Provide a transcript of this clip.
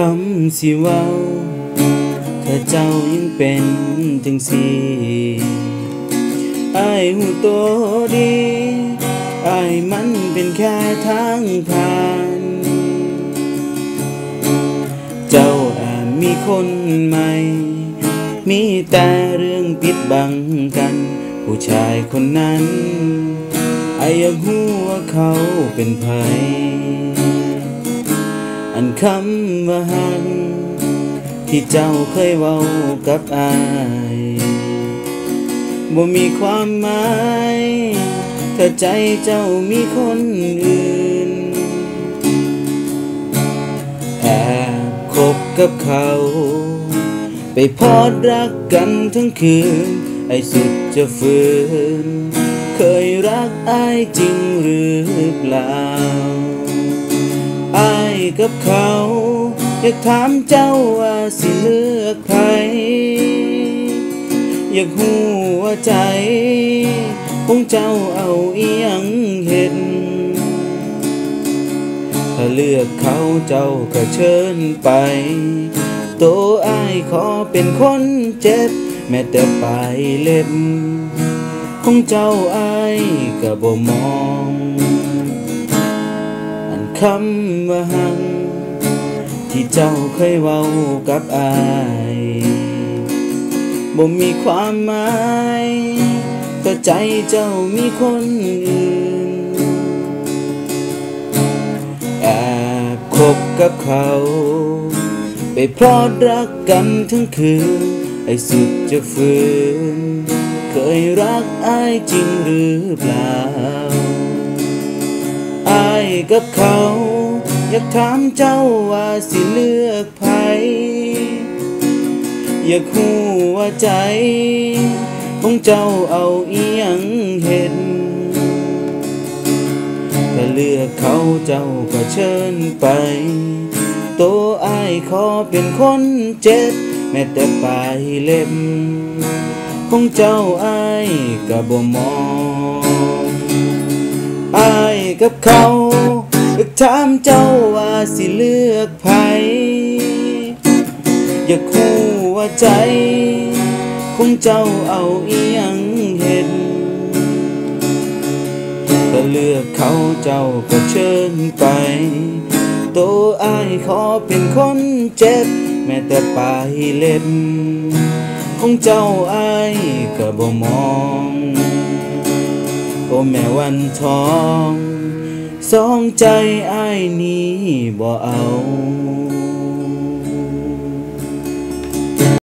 คำสิเว้า ถ้าเจ้ายังเป็นจังสีอายหูโตดีอายมันเป็นแค่ทางผ่าน เจ้าอาจมีคนใหม่ มีแต่เรื่องปิดบังกัน ผู้ชายคนนั้นอายอยากรู้ว่าเขาเป็นไผอัน คำว่าหักที่เจ้าเคยเว้ากับอายบ่มีความหมายถ้าใจเจ้ามีคนอื่น แอบคบกับเขา ไปพอดรักกันทั้งคืน ไอ้สุดจะฝืน เคยรักอายจริงหรือเปล่า กับเขา อยากถามเจ้าว่าสิเลือกใครอยากหูว่าใจของเจ้าเอาอีหยังเห็น ถ้าเลือกเขาเจ้าก็เชิญไป โตอายขอเป็นคนเจ็บ แม้แต่ปลายเล็บ ของเจ้าอายก็บ่มอง คำว่าหัง ที่เจ้าเคยเว้ากับอายบ่มีความหมายก็ใจเจ้ามีคนอื่น แอบคบกับเขา ไปพลอดรักกันทั้งคืนไอ้สุดจะฝืน เคยรักอายจริงหรือเปล่า กับเขา อยากถามเจ้าว่าสิเลือกไผอยากหูว่าใจ ของเจ้าเอาอีหยังเห็นถ้าเลือกเขาเจ้าก็เชิญไป โตอายขอเป็นคนเจ็บ แม้แต่ปลายเล็บ ของเจ้าอายก็บ่มองอายกับเขาอยา กถามเจ้าว่าสิเลือกไผอยากคูว่าใจของเจ้าเอาอีหยังเห็นถ้าเลือกเขาเจ้าก็เชิญไปโตอายขอเป็นคนเจ็บ แม้แต่ปลายเล็บ ของเจ้าอายก็บ่มอง โอ้แม่วันทอง สองใจอายนี้บ่เอา